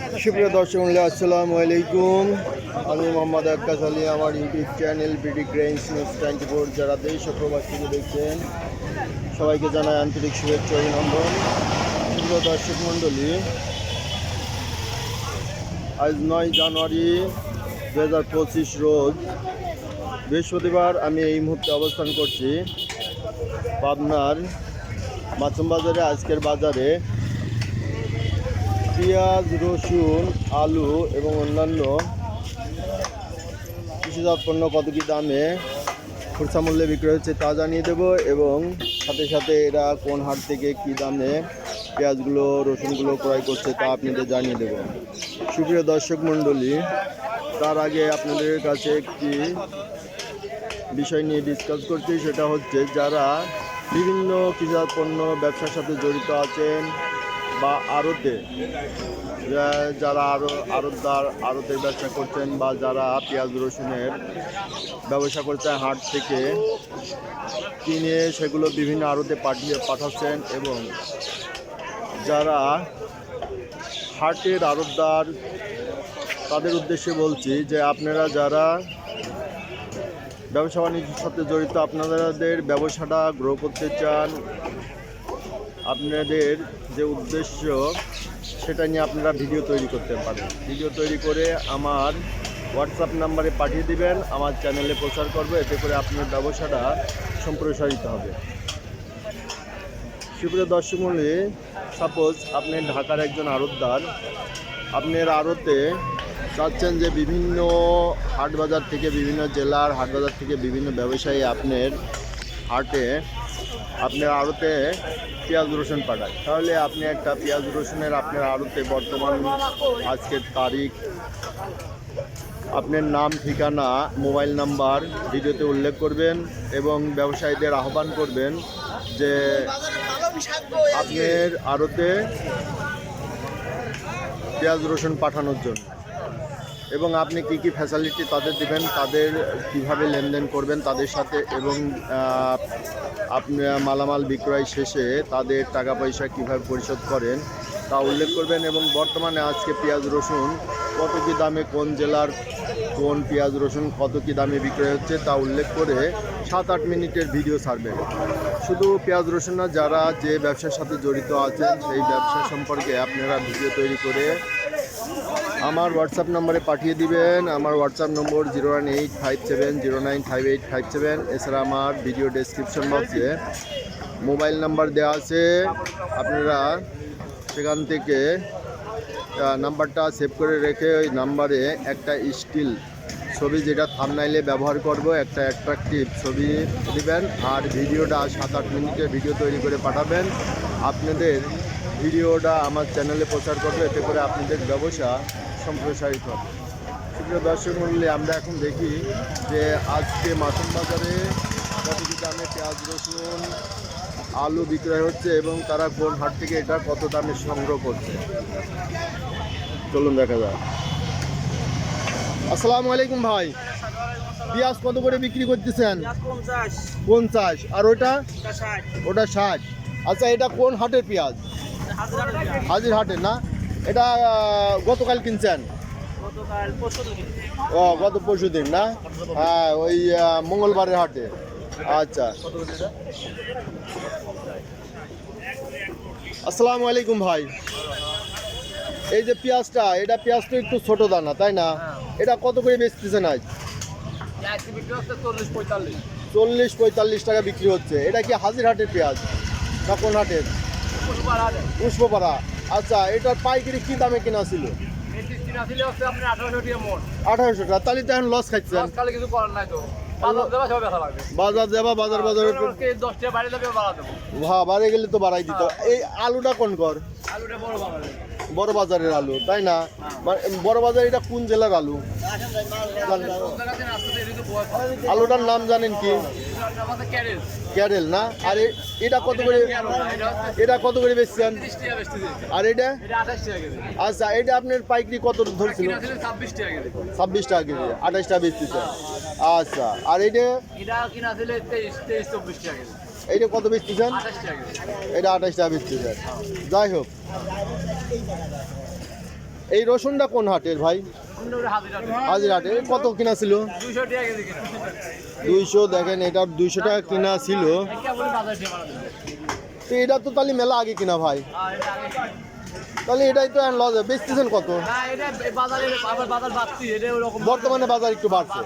সুপ্রিয় দর্শক মন্ডলী, আসসালামু আলাইকুম। আমি মোহাম্মদ আক্কাস আলী, আমার YouTube channel BD greens news twenty four যারা দেশ ও প্রবাস থেকে দেখছেন, সবাইকে জানাই আন্তরিক শুভেচ্ছা অভিনন্দন। সুপ্রিয় দর্শক মণ্ডলী আজ নয় জানুয়ারি দু হাজার পঁচিশ রোজ বৃহস্পতিবার আমি এই মুহূর্তে অবস্থান করছি পাবনার মাছুম বাজারে আজকের বাজারে পেঁয়াজ, রসুন, আলু এবং অন্যান্য কৃষিজাত পণ্য কত কী দামে খুচরা মূল্যে বিক্রয় হচ্ছে তা জানিয়ে দেবো এবং সাথে সাথে এরা কোন হাট থেকে কী দামে পেঁয়াজগুলো, রসুনগুলো ক্রয় করছে তা আপনাদের জানিয়ে দেবো। সুপ্রিয় দর্শক মণ্ডলী, তার আগে আপনাদের কাছে একটি বিষয় নিয়ে ডিসকাস করছি, সেটা হচ্ছে যারা বিভিন্ন কৃষিজাত পণ্য ব্যবসার সাথে জড়িত আছেন বা আড়তে যারা আরও আড়তদার আড়তের ব্যবসা করছেন বা যারা পেঁয়াজ, রসুনের ব্যবসা করছেন হাট থেকে, কিনে সেগুলো বিভিন্ন আড়তে পাঠিয়ে পাঠাচ্ছেন এবং যারা হাটের আড়তদার তাদের উদ্দেশ্যে বলছি যে আপনারা যারা ব্যবসা বাণিজ্যের সাথে জড়িত, আপনাদের ব্যবসাটা গ্রো করতে চান, আপনাদের যে উদ্দেশ্য, সেটা নিয়ে আপনারা ভিডিও তৈরি করতে পারেন। ভিডিও তৈরি করে আমার হোয়াটসঅ্যাপ নাম্বারে পাঠিয়ে দিবেন, আমার চ্যানেলে প্রচার করব, এতে করে আপনার ব্যবসাটা সম্প্রসারিত হবে। সুপ্রিয় দর্শক সাপোজ আপনি ঢাকার একজন আড়তদার, আপনার আড়তে চাচ্ছেন যে বিভিন্ন হাট বাজার থেকে বিভিন্ন জেলার হাট বাজার থেকে বিভিন্ন ব্যবসায়ী আপনার হাটে আপনার আড়তে পেঁয়াজ রসুন পাঠায় তাহলে আপনি একটা পেঁয়াজ রসুনের আপনার আড়তে বর্তমান আজকের তারিখ, আপনার নাম, ঠিকানা, মোবাইল নাম্বার ভিডিওতে উল্লেখ করবেন এবং ব্যবসায়ীদের আহ্বান করবেন যে আপনার আড়তে পেঁয়াজ রসুন পাঠানোর জন্য। এবং আপনি কি কি ফ্যাসিলিটি তাদের দিবেন, তাদের কীভাবে লেনদেন করবেন, তাদের সাথে এবং আপনি মালামাল বিক্রয় শেষে তাদের টাকা পয়সা কীভাবে পরিশোধ করেন তা উল্লেখ করবেন এবং বর্তমানে আজকে পেঁয়াজ রসুন কত কী দামে, কোন জেলার কোন পেঁয়াজ রসুন কত কী দামে বিক্রয় হচ্ছে তা উল্লেখ করে সাত আট মিনিটের ভিডিও ছাড়বেন শুধু পেঁয়াজ রসুন না, যারা যে ব্যবসার সাথে জড়িত আছেন, সেই ব্যবসা সম্পর্কে আপনারা ভিডিও তৈরি করে আমার হোয়াটসঅ্যাপ নম্বরে পাঠিয়ে দিবেন। আমার WhatsApp number zero one eight five seven, zero nine five eight five seven. এছাড়া আমার ভিডিও ডেসক্রিপশন বক্সে মোবাইল নাম্বার দেওয়া আছে। আপনারা সেখান থেকে নাম্বারটা সেভ করে রেখে ওই নাম্বারে একটা স্টিল ছবি যেটা থামনাইলে ব্যবহার করব, একটা অ্যাট্রাকটিভ ছবি দেবেন। আর ভিডিওটা সাত আট মিনিটের ভিডিও তৈরি করে পাঠাবেন। আপনাদের ভিডিওটা আমার চ্যানেলে প্রচার করবে, এতে করে আপনাদের ব্যবসা সম্প্রসারিত হবে। সুপ্রিয় দর্শক মন্ডলী আমরা এখন দেখি যে আজকে মাসুম বাজারে কত কি দামে পেঁয়াজ রসুন আলু বিক্রয় হচ্ছে এবং তারা কোন হাট থেকে এটা কত দামে সংগ্রহ করছে? চলুন দেখা যাক। আসসালামু আলাইকুম ভাই। পেঁয়াজ কত করে বিক্রি করতেছেন? পঞ্চাশ। আর ওটা? ওটা ষাট। আচ্ছা এটা কোন হাটের পেঁয়াজ। হাজির হাটের না? এটা গতকাল কিনছেন? ও গত পরশু দিন না? হ্যাঁ ওই মঙ্গলবারের হাটে। আচ্ছা। আসসালামু আলাইকুম ভাই। এই যে পেঁয়াজটা এটা পেঁয়াজ তো একটু ছোট দানা তাই না? এটা কত করে বেচতেছেন আজ? বিক্রি চল্লিশ পঁয়তাল্লিশ। চল্লিশ পঁয়তাল্লিশ টাকা বিক্রি হচ্ছে। এটা কি হাজির হাটের পেঁয়াজ? না কোন হাটের? পুষ্পপাড়া। আচ্ছা এটার পাইকারি কি দামে কেনা ছিল? আঠারোশো টাকা তাহলে তো এখন লস খাচ্ছেন কিছু করার নাই তো। বাজার লাগবে। বাজার যাবা বাজার দেবো হ্যাঁ বাড়ে গেলে তো বাড়াই দিত। এই আলুটা কোন কর বড় বাজারের। আলু তাই না? বড় বাজার এটা কোন জেলার আলু? আলুটার নাম জানেন কি? ক্যারেল না? আর এটা কত করে এটা কত করে বেচছেন? আর এটা? আচ্ছা এটা আপনার পাইকারি কত ধরছিল? ছাব্বিশ টাকা কেজি আঠাশ টাকা বেচতেছে। আচ্ছা আর এইটা এটা এইটা কত বেচতেছেন এটা আঠাশ টাকা বেচতেছেন যাই হোক। এই রসুনটা কোন হাটের ভাই? হাজির হাটে কত কিনা ছিল? দুইশো, দেখেন, এটা দুইশো টাকা কিনা ছিল। তো এটা তো তাহলে মেলা আগে কিনা ভাই। তাহলে এটাই তো লস বেচতেছেন কত? বর্তমানে বাজার একটু বাড়ছে।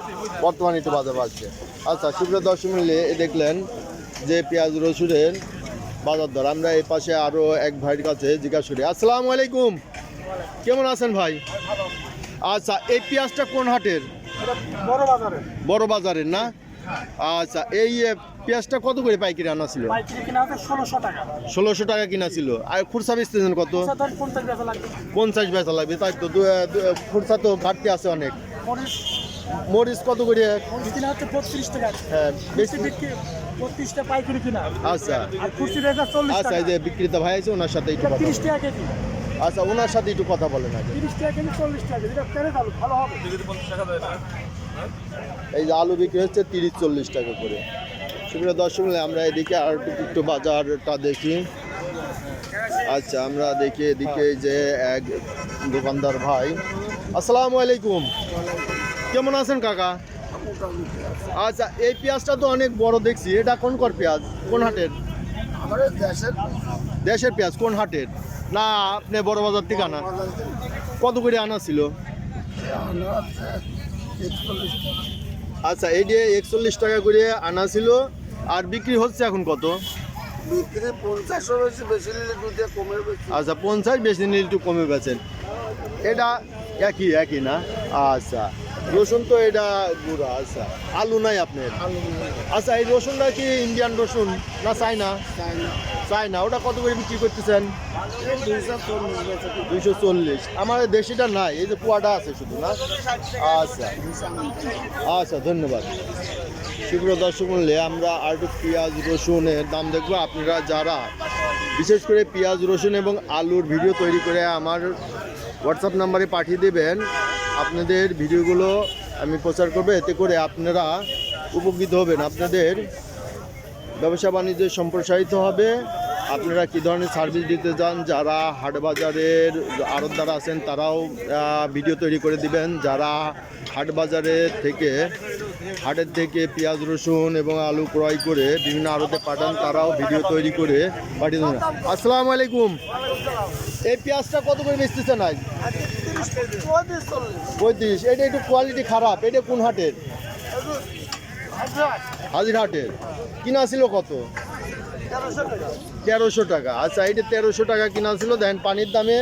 বর্তমানে একটু বাজার বাড়ছে। আচ্ছা সুপ্রিয় দর্শক মিলে দেখলেন যে পেঁয়াজ রসুনের বাজার দর আমরা এই পাশে আরও এক ভাইয়ের কাছে জিজ্ঞাসা করি। আসসালামু আলাইকুম। কেমন আছেন ভাই? আচ্ছা এই পেঁয়াজটা কোন হাটের? বড় বাজারে বড় বাজারের না? আচ্ছা এই পেঁয়াজটা কত করে পাইকারি আনা ছিল? ষোলোশো টাকা। কিনা ছিল। আর খুরসা বেচতেছেন কত? পঞ্চাশ বেচা লাগবে। তাই তো খুরসা তো ঘাটতি আছে অনেক। মরিচ। কত করে? হ্যাঁ, বেশি বেশি বিক্রি বত্রিশটা পাইকারি কিনা? আচ্ছা। আর রেখা চল্লিশ আচ্ছা এই যে বিক্রেতা ভাই আছে ওনার সাথে একটু তিরিশ টাকা কেজি। আচ্ছা ওনার সাথে একটু কথা বলেন আগে। তিরিশ টাকা কেজি চল্লিশ টাকা কেজি। এটা পেরে ভালো ভালো হবে। এই যে আলু বিক্রি হচ্ছে তিরিশ চল্লিশ টাকা করে। সুপ্রিয় দর্শক আমরা এদিকে আর একটু বাজারটা দেখি। আচ্ছা আমরা দেখি এদিকে যে এক দোকানদার ভাই। আসসালামু আলাইকুম। কেমন আছেন কাকা? আচ্ছা এই পেঁয়াজটা তো অনেক বড় দেখছি। এটা কোন কর পেঁয়াজ? কোন হাটের? দেশের পেঁয়াজ কোন হাটের? না আপনি বড় বাজার থেকে আনা কত করে আনা ছিল? আচ্ছা এই যে একচল্লিশ টাকা করে আনা ছিল আর বিক্রি হচ্ছে এখন কত? আচ্ছা পঞ্চাশ বেশি নিলে একটু কমে বেছেন এটা একই একই না? আচ্ছা। রসুন তো এটা গুঁড়া আচ্ছা। আলু নাই আপনার? আচ্ছা এই রসুনটা কি ইন্ডিয়ান রসুন না চাইনা চাইনা ওটা কত করে বিক্রি করতেছেন? দুইশো চল্লিশ। আমার দেশিটা নাই এই যে কুয়াটা আছে শুধু না? আচ্ছা। আচ্ছা ধন্যবাদ। শুক্র দর্শক মূল্যে আমরা আর পেঁয়াজ রসুনের দাম দেখব। আপনারা যারা বিশেষ করে পেঁয়াজ রসুন এবং আলুর ভিডিও তৈরি করে আমার হোয়াটসঅ্যাপ নাম্বারে পাঠিয়ে দেবেন আপনাদের ভিডিওগুলো আমি প্রচার করব, এতে করে আপনারা উপকৃত হবেন। আপনাদের ব্যবসা বাণিজ্য সম্প্রসারিত হবে। আপনারা কী ধরনের সার্ভিস দিতে চান? যারা হাট বাজারের আড়তদার আছেন, তারাও ভিডিও তৈরি করে দিবেন। যারা হাট বাজারের থেকে, হাটের থেকে পেঁয়াজ, রসুন এবং আলু ক্রয় করে বিভিন্ন আড়তে পাঠান, তারাও ভিডিও তৈরি করে পাঠিয়ে দেবেন। আসসালামু আলাইকুম। এই পেঁয়াজটা কত করে বেচতেছেন আজ? পঁয়ত্রিশ, এটা একটু কোয়ালিটি খারাপ, এটা কোন হাটের? হাজির হাটের কিনা ছিল কত? তেরোশো টাকা। আচ্ছা এইটা তেরোশো টাকা কিনা ছিল। দেন পানির দামে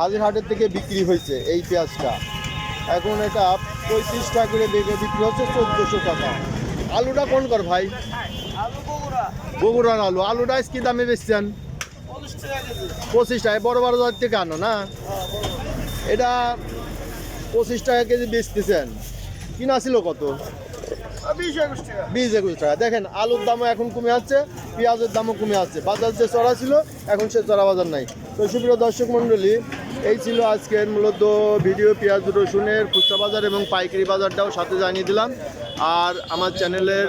হাজির হাটের থেকে বিক্রি হয়েছে এই পেঁয়াজটা। এখন এটা পঁয়ত্রিশ টাকা করে বেগে বিক্রি হচ্ছে চোদ্দোশো টাকা। আলুটা কোন কর ভাই? বগুড়ার আলু। আলুটা কি দামে বেচছেন? পঁচিশ টাকা বড় বড় থেকে আনো না? এটা পঁচিশ টাকা কেজি বেচতেছেন কিনা ছিল কত? বিশ একুশ টাকা। বিশ একুশ টাকা। দেখেন আলুর দামও এখন কমে আসছে পেঁয়াজের দামও কমে আসছে। বাজার যে চড়া ছিল এখন সে চড়া বাজার নাই। তো সুপ্রিয় দর্শক মণ্ডলী এই ছিল আজকের মূলত ভিডিও। পেঁয়াজ রসুনের খুচরা বাজার এবং পাইকারি বাজারটাও সাথে জানিয়ে দিলাম। আর আমার চ্যানেলের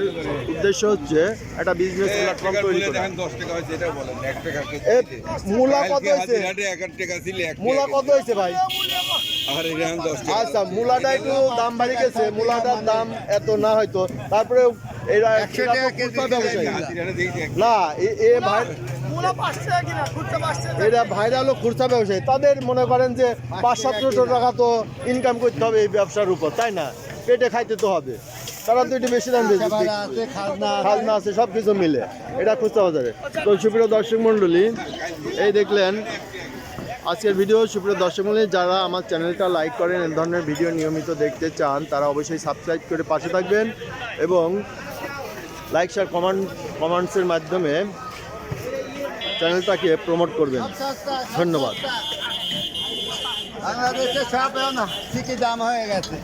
উদ্দেশ্য হচ্ছে একটা বিজনেস প্ল্যাটফর্ম তৈরি করা। দশ টাকা হয়েছে এটা বলেন এক টাকা এ, মূলা কত হয়েছে? এক টাকা ছিল মূলা কত হয়েছে ভাই? টাকা। আচ্ছা মূলাটা একটু দাম বাড়ি গেছে মূলাটার দাম এত না হয়তো। তারপরে এরা। না এ- এ ভাই টাকা টাকা এরা ভাইরা হলো খুচরা ব্যবসায়ী। তাদের মনে করেন যে পাঁচ সাতশো টাকা তো ইনকাম করতে হবে এই ব্যবসার উপর তাই না? পেটে খাইতে তো হবে। তারা একটু বেশি দাম বেশি খাজনা আছে। সব কিছু মিলে। এটা খুচরা বাজারে তো সুপ্রিয় দর্শক মণ্ডলী এই দেখলেন আজকের ভিডিও সুপ্রিয় দর্শক মণ্ডলী যারা আমার চ্যানেলটা লাইক করেন এই ধরনের ভিডিও নিয়মিত দেখতে চান তারা অবশ্যই সাবস্ক্রাইব করে পাশে থাকবেন এবং লাইক শেয়ার কমেন্ট কমেন্টসের মাধ্যমে চ্যানেলটাকে প্রমোট করবেন। ধন্যবাদ। বাংলাদেশে সব ঠিকই দাম হয়ে গেছে।